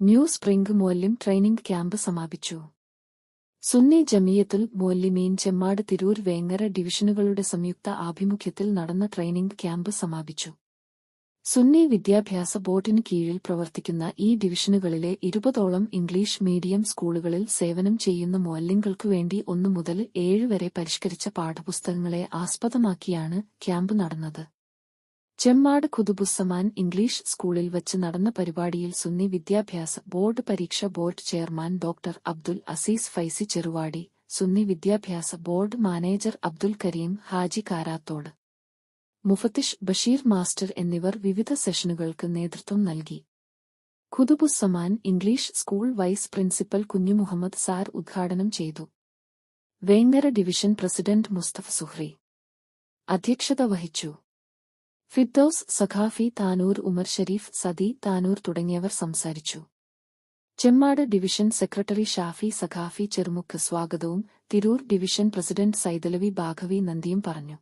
New spring മുവല്ലിം training camp സമാപിച്ചു. സുന്നി ജമിയത്തുൽ മുവല്ലിമീൻ ചെമ്മാട് തിരൂർ വേങ്ങര ഡിവിഷനുകളുടെ സംയുക്ത ആഭിമുഖ്യത്തിൽ നടന്ന ട്രെയിനിംഗ് ക്യാമ്പ് സമാപിച്ചു. സുന്നി വിദ്യാഭ്യാസ ബോർഡിന് കീഴിൽ പ്രവർത്തിക്കുന്ന ഈ ഡിവിഷനുകളിലെ ഇരുപതോളം ഇംഗ്ലീഷ് മീഡിയം സ്കൂളുകളിൽ സേവനം ചെയ്യുന്ന മുവല്ലിങ്ങൾക്കു വേണ്ടി ഒന്നു മുതൽ ഏഴ് വരെ പരിഷ്കരിച്ച പാഠപുസ്തകങ്ങളെ ആസ്പദമാക്കിയാണ് ക്യാമ്പ് നടന്നത്. ചെമ്മാട് ഖുതുബുസ്സമാൻ ഇംഗ്ലീഷ് സ്കൂളിൽ വച്ച് നടന്ന പരിപാടിയിൽ സുന്നി വിദ്യാഭ്യാസ ബോർഡ് പരീക്ഷ board chairman doctor Abdul Azeez Faizy Cheruvadi Sunni വിദ്യാഭ്യാസ ബോർഡ് മാനേജർ അബ്ദുൽ കരീം ഹാജി കാരാത്തോട്. മുഫത്തിഷ് ബഷീർ മാസ്റ്റർ എന്നിവർ വിവിധ സെഷനുകൾക്ക് നേതൃത്വം നൽകി. Khuthubuzzaman English school vice principal Kunhimuhammed sir ഉദ്ഘാടനം ചെയ്തു. Vengara division president Musthafa Suhri. അധ്യക്ഷത വഹിച്ചു. ഫിദ്ദൌസ് സഖാഫി താനൂർ ഉമർ ഷരീഫ് സദി താനൂർ തുടങ്ങിയവർ സംസാരിച്ചു. ചെമ്മാട് ഡിവിഷൻ സെക്രട്ടറി ഷാഫി സഖാഫി ചെറുമുക്ക് സ്വാഗതവും തിരൂർ ഡിവിഷൻ പ്രസിഡന്റ് സൈതലവി ബാഘവി നന്ദിയും പറഞ്ഞു.